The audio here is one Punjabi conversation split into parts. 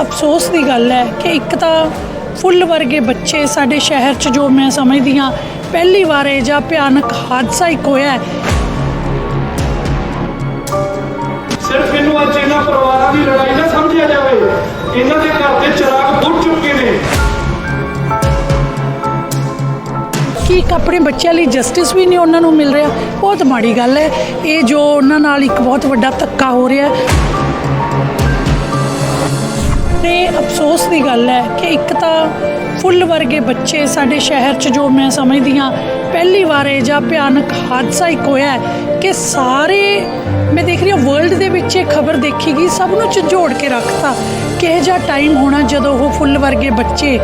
ਅਫਸੋਸ ਦੀ ਗੱਲ ਹੈ ਕਿ ਇੱਕ ਤਾਂ ਫੁੱਲ ਵਰਗੇ ਬੱਚੇ ਸਾਡੇ ਸ਼ਹਿਰ 'ਚ ਜੋ ਮੈਂ ਸਮਝਦੀ ਹਾਂ ਪਹਿਲੀ ਵਾਰ ਇਹ ਜਿਹਾ ਭਿਆਨਕ ਹਾਦਸਾ ਇੱਕ ਹੋਇਆ ਸਿਰਫ ਇਹਨੂੰ ਅੱਜ ਇਹਨਾਂ ਪਰਿਵਾਰਾਂ ਦੀ ਲੜਾਈ ਨਾ ਸਮਝਿਆ ਜਾਵੇ। ਇਹਨਾਂ ਦੇ ਘਰ ਦੇ ਚਿਰਾਗ ਬੁੱਝ ਚੁੱਕੇ ਨੇ। ਕਿ ਇੱਕ ਆਪਣੇ ਬੱਚਿਆਂ ਲਈ ਜਸਟਿਸ ਵੀ ਨਹੀਂ ਉਹਨਾਂ ਨੂੰ ਮਿਲ ਰਿਹਾ? ਬਹੁਤ ਮਾੜੀ ਗੱਲ ਹੈ। ਇਹ ਜੋ ਉਹਨਾਂ ਨਾਲ ਇੱਕ ਬਹੁਤ ਵੱਡਾ ਧੱਕਾ ਹੋ ਰਿਹਾ ਹੈ। ਅਫਸੋਸ ਦੀ ਗੱਲ ਹੈ ਕਿ ਇੱਕ ਤਾਂ ਫੁੱਲ ਵਰਗੇ ਬੱਚੇ ਸਾਡੇ ਸ਼ਹਿਰ 'ਚ ਜੋ ਮੈਂ ਸਮਝਦੀ ਹਾਂ, ਪਹਿਲੀ ਵਾਰ ਇਹ ਜਿਹਾ ਭਿਆਨਕ ਹਾਦਸਾ ਇੱਕ ਹੋਇਆ ਹੈ ਕਿ ਸਾਰੇ, ਮੈਂ ਦੇਖ ਰਹੀ ਹਾਂ ਵਰਲਡ ਦੇ ਵਿੱਚ ਇਹ ਖਬਰ ਦੇਖੀ ਗਈ, ਸਭ ਨੂੰ ਝੰਜੋੜ ਕੇ ਰੱਖਤਾ ਕਿ ਇਹ ਜਿਹਾ ਟਾਈਮ ਹੋਣਾ ਜਦੋਂ ਉਹ ਫੁੱਲ ਵਰਗੇ ਬੱਚੇ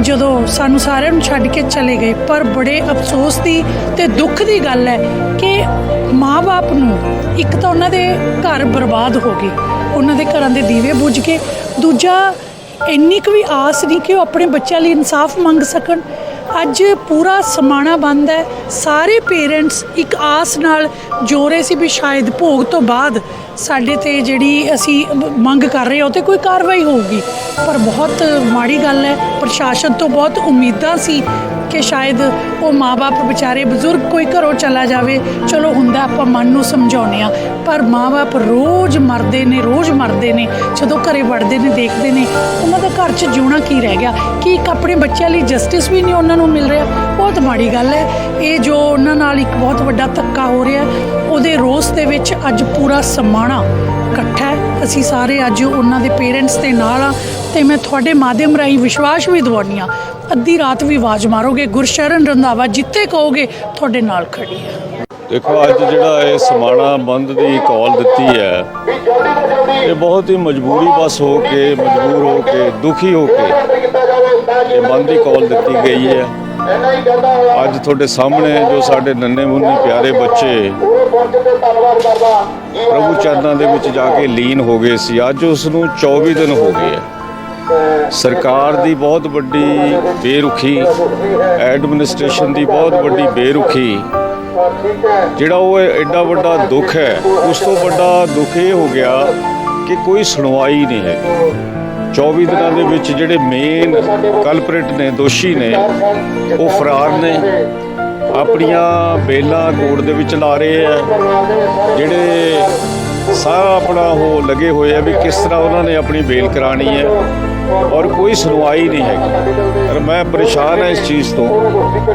ਜਦੋਂ ਸਾਨੂੰ ਸਾਰਿਆਂ ਨੂੰ ਛੱਡ ਕੇ ਚਲੇ ਗਏ। ਪਰ ਬੜੇ ਅਫਸੋਸ ਦੀ ਤੇ ਦੁੱਖ ਦੀ ਗੱਲ ਹੈ ਕਿ ਮਾਪੇ ਨੂੰ ਇੱਕ ਤਾਂ ਉਹਨਾਂ ਦੇ ਘਰ ਬਰਬਾਦ ਹੋ ਗਏ, ਉਹਨਾਂ ਦੇ ਘਰਾਂ ਦੇ ਦੀਵੇ ਬੁਝ ਗਏ, ਦੂਜਾ ਇੰਨੀ ਕੁ ਵੀ ਆਸ ਨਹੀਂ ਕਿ ਉਹ ਆਪਣੇ ਬੱਚਿਆਂ ਲਈ ਇਨਸਾਫ ਮੰਗ ਸਕਣ। ਅੱਜ ਪੂਰਾ ਸਮਾਣਾ ਬੰਦ ਹੈ। ਸਾਰੇ ਪੇਰੈਂਟਸ ਇੱਕ ਆਸ ਨਾਲ ਜੋਰੇ ਸੀ ਵੀ ਸ਼ਾਇਦ ਭੋਗ ਤੋਂ ਬਾਅਦ ਸਾਡੇ ਤੇ ਜਿਹੜੀ ਅਸੀਂ ਮੰਗ ਕਰ ਰਹੇ ਹਾਂ ਉਹ ਤੇ ਕੋਈ ਕਾਰਵਾਈ ਹੋਊਗੀ। ਪਰ ਬਹੁਤ ਮਾੜੀ ਗੱਲ ਹੈ। ਪ੍ਰਸ਼ਾਸਨ ਤੋਂ ਬਹੁਤ ਉਮੀਦਾਂ ਸੀ ਕਿ ਸ਼ਾਇਦ ਉਹ ਮਾਪੇ ਵਿਚਾਰੇ ਬਜ਼ੁਰਗ ਕੋਈ ਘਰੋਂ ਚਲਾ ਜਾਵੇ। ਚਲੋ ਹੁੰਦਾ ਆਪਾਂ ਮਨ ਨੂੰ ਸਮਝਾਉਂਦੇ ਆ ਪਰ ਮਾਪੇ ਰੋਜ਼ ਮਰਦੇ ਨੇ, ਰੋਜ਼ ਮਰਦੇ ਨੇ, ਜਦੋਂ ਘਰੇ ਵੜਦੇ ਨੇ, ਦੇਖਦੇ ਨੇ, ਉਹਨਾਂ ਦਾ ਘਰ 'ਚ ਜਿਉਣਾ ਕੀ ਰਹਿ ਗਿਆ? ਕਿ ਇੱਕ ਆਪਣੇ ਬੱਚਿਆਂ ਲਈ ਜਸਟਿਸ ਵੀ ਨਹੀਂ ਉਹਨਾਂ ਨੂੰ ਮਿਲ ਰਿਹਾ? ਬਹੁਤ ਮਾੜੀ ਗੱਲ ਹੈ। ਇਹ ਜੋ ਉਹਨਾਂ ਨਾਲ ਇੱਕ ਬਹੁਤ ਵੱਡਾ ਧੱਕਾ ਹੋ ਰਿਹਾ, ਉਹਦੇ ਰੋਸ ਦੇ ਵਿੱਚ ਅੱਜ ਪੂਰਾ ਸਮਾਣਾ ਇਕੱਠਾ ਹੈ। ਅਸੀਂ ਸਾਰੇ ਅੱਜ ਉਹਨਾਂ ਦੇ ਪੇਰੈਂਟਸ ਦੇ ਨਾਲ ਆ ਤੇ ਮੈਂ ਤੁਹਾਡੇ ਮਾਧਿਅਮ ਰਾਹੀਂ ਵਿਸ਼ਵਾਸ ਵੀ ਦਿਵਾਉਂਦੀ ਹਾਂ। ਅੱਧੀ ਰਾਤ ਵੀ ਆਵਾਜ਼ ਮਾਰੋਗੇ, ਗੁਰਸ਼ਰਨ ਰੰਧਾਵਾ ਜਿੱਤੇ ਕਹੋਗੇ, ਤੁਹਾਡੇ ਨਾਲ ਖੜੀ ਹੈ। ਦੇਖੋ, ਅੱਜ ਜਿਹੜਾ ਇਹ ਸਮਾਣਾ ਬੰਦ ਦੀ ਕਾਲ ਦਿੱਤੀ ਹੈ, ਇਹ ਬਹੁਤ ਹੀ ਮਜਬੂਰੀ ਬਸ ਹੋ ਕੇ, ਮਜਬੂਰ ਹੋ ਕੇ, ਦੁਖੀ ਹੋ ਕੇ ਇਹ ਬੰਦ ਦੀ ਕਾਲ ਦਿੱਤੀ ਗਈ ਹੈ। ਅੱਜ ਤੁਹਾਡੇ ਸਾਹਮਣੇ ਜੋ ਸਾਡੇ ਨੰਨੇ ਮੁੰਨੇ ਪਿਆਰੇ ਬੱਚੇ ਪ੍ਰਭੂ ਚਰਨਾਂ ਦੇ ਵਿੱਚ ਜਾ ਕੇ ਲੀਨ ਹੋ ਗਏ ਸੀ। ਅੱਜ ਉਸ ਨੂੰ 24 ਦਿਨ ਹੋ ਗਏ ਹੈ। ਸਰਕਾਰ ਦੀ ਬਹੁਤ ਵੱਡੀ ਬੇਰੁਖੀ, ਐਡਮਿਨਿਸਟ੍ਰੇਸ਼ਨ ਦੀ ਬਹੁਤ ਵੱਡੀ ਬੇਰੁਖੀ, ਜਿਹੜਾ ਉਹ ਐਡਾ ਵੱਡਾ ਦੁੱਖ ਹੈ, ਉਸ ਤੋਂ ਵੱਡਾ ਦੁੱਖ ਇਹ ਹੋ ਗਿਆ ਕਿ ਕੋਈ ਸੁਣਵਾਈ ਨਹੀਂ ਹੈ। 24 ਦਿਨਾਂ ਦੇ ਵਿੱਚ ਜਿਹੜੇ ਮੇਨ ਕਲਪਰੇਟ ਨੇ, ਦੋਸ਼ੀ ਨੇ, ਉਹ ਫਰਾਰ ਨੇ। ਆਪਣੀਆਂ ਬੇਲਾਂ ਕੋਰਟ ਦੇ ਵਿੱਚ ਲਾ ਰਹੇ ਆ। ਜਿਹੜੇ ਸਾਰਾ ਆਪਣਾ ਉਹ ਲੱਗੇ ਹੋਏ ਆ ਵੀ ਕਿਸ ਤਰ੍ਹਾਂ ਉਹਨਾਂ ਨੇ ਆਪਣੀ ਬੇਲ ਕਰਾਣੀ ਹੈ। ਔਰ ਕੋਈ ਸੁਣਵਾਈ ਨਹੀਂ ਹੈਗੀ। ਪਰ ਮੈਂ ਪਰੇਸ਼ਾਨ ਹਾਂ ਇਸ ਚੀਜ਼ ਤੋਂ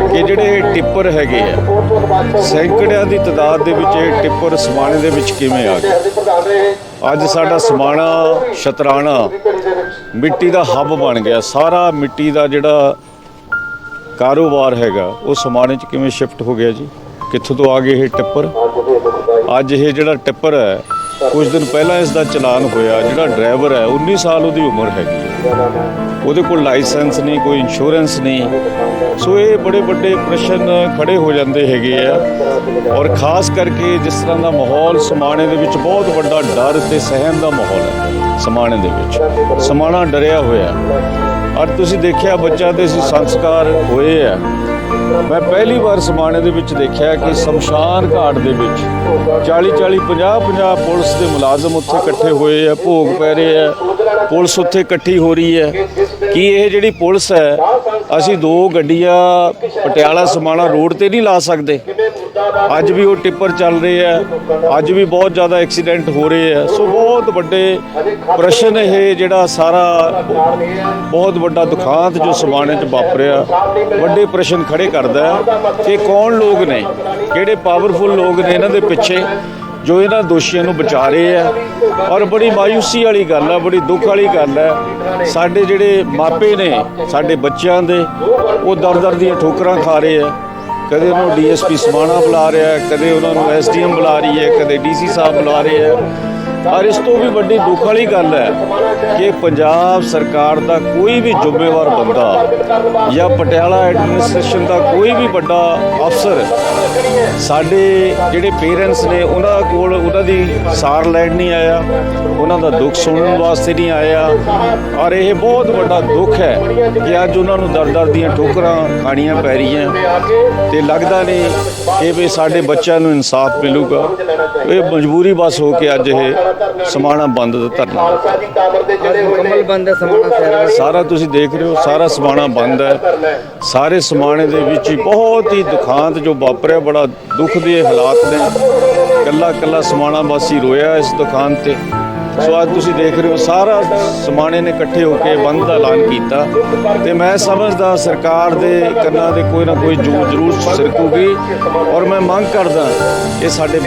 ਕਿ ਜਿਹੜੇ ਇਹ ਟਿੱਪਰ ਹੈਗੇ ਆ, ਸੈਂਕੜਿਆਂ ਦੀ ਤਾਦਾਦ ਦੇ ਵਿੱਚ ਇਹ ਟਿੱਪਰ ਸਮਾਣੇ ਦੇ ਵਿੱਚ ਕਿਵੇਂ ਆ ਗਏ? ਅੱਜ ਸਾਡਾ ਸਮਾਣਾ ਸ਼ਤਰਾਣਾ ਮਿੱਟੀ ਦਾ ਹੱਬ ਬਣ ਗਿਆ। ਸਾਰਾ ਮਿੱਟੀ ਦਾ ਜਿਹੜਾ ਕਾਰੋਬਾਰ ਹੈਗਾ, ਉਹ ਸਮਾਣੇ 'ਚ ਕਿਵੇਂ ਸ਼ਿਫਟ ਹੋ ਗਿਆ ਜੀ? ਕਿੱਥੋਂ ਤੋਂ ਆ ਗਏ ਇਹ ਟਿੱਪਰ? ਅੱਜ ਇਹ ਜਿਹੜਾ ਟਿੱਪਰ ਹੈ, ਕੁਝ ਦਿਨ ਪਹਿਲਾਂ ਇਸ ਦਾ ਚਲਾਨ ਹੋਇਆ, ਜਿਹੜਾ ਡਰਾਈਵਰ ਹੈ 19 ਸਾਲ ਉਹਦੀ ਉਮਰ ਹੈਗੀ ਹੈ। ਉਹਦੇ ਕੋਲ ਲਾਇਸੈਂਸ ਨਹੀਂ, ਕੋਈ ਇੰਸ਼ੋਰੈਂਸ ਨਹੀਂ। ਸੋ ਇਹ ਬੜੇ ਵੱਡੇ ਪ੍ਰਸ਼ਨ ਖੜੇ ਹੋ ਜਾਂਦੇ ਹੈਗੇ ਆ। ਔਰ ਖਾਸ ਕਰਕੇ ਜਿਸ ਤਰ੍ਹਾਂ ਦਾ ਮਾਹੌਲ ਸਮਾਣੇ ਦੇ ਵਿੱਚ ਬਹੁਤ ਵੱਡਾ ਡਰ ਤੇ ਸਹਿਮ ਦਾ ਮਾਹੌਲ ਹੈ। ਸਮਾਣੇ ਦੇ ਵਿੱਚ। ਸਮਾਣਾ ਡਰਿਆ ਹੋਇਆ। ਔਰ ਤੁਸੀਂ ਦੇਖਿਆ ਬੱਚਾ ਦੇ ਸੀ ਸੰਸਕਾਰ ਹੋਏ ਆ। ਮੈਂ ਪਹਿਲੀ ਵਾਰ ਸਮਾਣੇ ਦੇ ਵਿੱਚ ਦੇਖਿਆ ਕਿ ਸ਼ਮਸ਼ਾਨ ਘਾਟ ਦੇ ਵਿੱਚ 40 40 50 50 ਪੁਲਿਸ ਦੇ ਮੁਲਾਜ਼ਮ ਉੱਥੇ ਇਕੱਠੇ ਹੋਏ ਆ, ਭੋਗ ਪੈ ਰਹੇ ਆ। ਪੁਲਿਸ ਉੱਥੇ ਇਕੱਠੀ ਹੋ ਰਹੀ ਹੈ ਕੀ ਇਹ ਜਿਹੜੀ ਪੁਲਿਸ ਹੈ, ਅਸੀਂ ਦੋ ਗੱਡੀਆਂ ਪਟਿਆਲਾ ਸਮਾਣਾ ਰੋਡ ਤੇ ਨਹੀਂ ਲਾ ਸਕਦੇ? ਅੱਜ ਵੀ ਉਹ ਟਿੱਪਰ ਚੱਲ ਰਹੇ ਆ ਅੱਜ ਵੀ ਬਹੁਤ ਜ਼ਿਆਦਾ ਐਕਸੀਡੈਂਟ ਹੋ ਰਹੇ ਆ ਸੋ ਬਹੁਤ ਵੱਡੇ ਪ੍ਰਸ਼ਨ ਇਹ ਜਿਹੜਾ ਸਾਰਾ ਬਹੁਤ ਵੱਡਾ ਦੁਖਾਂਤ ਜੋ ਸਮਾਣੇ 'ਚ ਵਾਪਰਿਆ। ਵੱਡੇ ਪ੍ਰਸ਼ਨ ਖੜੇ ਕਰਦਾ ਕਿ ਕੌਣ ਲੋਕ ਨੇ, ਕਿਹੜੇ ਪਾਵਰਫੁਲ ਲੋਕ ਨੇ ਇਹਨਾਂ ਦੇ ਪਿੱਛੇ ਜੋ ਇਹਨਾਂ ਦੋਸ਼ੀਆਂ ਨੂੰ ਬਚਾ ਰਹੇ ਆ ਔਰ ਬੜੀ ਮਾਇੂਸੀ ਵਾਲੀ ਗੱਲ ਆ ਬੜੀ ਦੁੱਖ ਵਾਲੀ ਗੱਲ ਹੈ। ਸਾਡੇ ਜਿਹੜੇ ਮਾਪੇ ਨੇ, ਸਾਡੇ ਬੱਚਿਆਂ ਦੇ, ਉਹ ਦਰ ਦਰ ਦੀਆਂ ਠੋਕਰਾਂ ਖਾ ਰਹੇ ਆ ਕਦੇ ਉਹਨੂੰ ਡੀਐਸਪੀ ਸਮਾਣਾ ਬੁਲਾ ਰਿਹਾ ਹੈ, ਕਦੇ ਉਹਨਾਂ ਨੂੰ ਐਸਡੀਐਮ ਬੁਲਾ ਰਹੀ ਹੈ, ਕਦੇ ਡੀਸੀ ਸਾਹਿਬ ਬੁਲਾ ਰਹੇ ਹੈ। ਔਰ ਇਸ ਤੋਂ ਵੀ ਵੱਡੀ ਦੁੱਖ ਵਾਲੀ ਗੱਲ ਹੈ ਕਿ ਪੰਜਾਬ ਸਰਕਾਰ ਦਾ ਕੋਈ ਵੀ ਜ਼ਿੰਮੇਵਾਰ ਬੰਦਾ ਜਾਂ ਪਟਿਆਲਾ ਐਡਮਿਨਿਸਟ੍ਰੇਸ਼ਨ ਦਾ ਕੋਈ ਵੀ ਵੱਡਾ ਅਫਸਰ ਸਾਡੇ ਜਿਹੜੇ ਪੇਰੈਂਟਸ ਨੇ, ਉਹਨਾਂ ਕੋਲ ਉਹਨਾਂ ਦੀ ਸਾਰ ਲੈਣ ਨਹੀਂ ਆਇਆ, ਉਹਨਾਂ ਦਾ ਦੁੱਖ ਸੁਣਨ ਵਾਸਤੇ ਨਹੀਂ ਆਇਆ। ਔਰ ਇਹ ਬਹੁਤ ਵੱਡਾ ਦੁੱਖ ਹੈ ਕਿ ਅੱਜ ਉਹਨਾਂ ਨੂੰ ਦਰ-ਦਰ ਦੀਆਂ ਠੋਕਰਾਂ ਖਾਣੀਆਂ ਪੈ ਰਹੀਆਂ। ਤੇ ਲੱਗਦਾ ਨਹੀਂ ਕਿ ਵੀ ਸਾਡੇ ਬੱਚਿਆਂ ਨੂੰ ਇਨਸਾਫ ਮਿਲੂਗਾ। ਇਹ ਮਜਬੂਰੀ ਬਸ ਹੋ ਕੇ ਅੱਜ ਇਹ ਸਮਾਣਾ ਬੰਦ ਦਾ ਧਰਨਾ ਮੁਕੰਮਲ ਬੰਦ ਹੈ ਸਮਾਣਾ ਸ਼ਹਿਰ ਵਿੱਚ ਸਾਰਾ ਤੁਸੀਂ ਦੇਖ ਰਹੇ ਹੋ ਸਾਰਾ ਸਮਾਣਾ ਬੰਦ ਹੈ। ਸਾਰੇ ਸਮਾਣੇ ਦੇ ਵਿੱਚ ਹੀ ਬਹੁਤ ਹੀ ਦੁਖਾਂਤ ਜੋ ਵਾਪਰਿਆ ਬੜਾ ਦੁੱਖ ਦੇ ਹਾਲਾਤ ਨੇ। ਕੱਲਾ ਕੱਲਾ ਸਮਾਣਾ ਵਾਸੀ ਰੋਇਆ ਇਸ ਦੁਕਾਨ ਤੇ। ਸੋ ਅੱਜ ਤੁਸੀਂ ਦੇਖ ਰਹੇ ਹੋ ਸਾਰਾ ਸਮਾਣੇ ਨੇ ਇਕੱਠੇ ਹੋ ਕੇ ਬੰਦ ਦਾ ਐਲਾਨ ਕੀਤਾ। ਤੇ ਮੈਂ ਸਮਝਦਾ ਸਰਕਾਰ ਦੇ ਕੰਨਾਂ ਦੇ ਕੋਈ ਨਾ ਕੋਈ ਜੂ ਜ਼ਰੂਰ ਸਿਰਕੂਗੀ। ਔਰ ਮੈਂ ਮੰਗ ਕਰਦਾ ਇਹ ਸਾਡੇ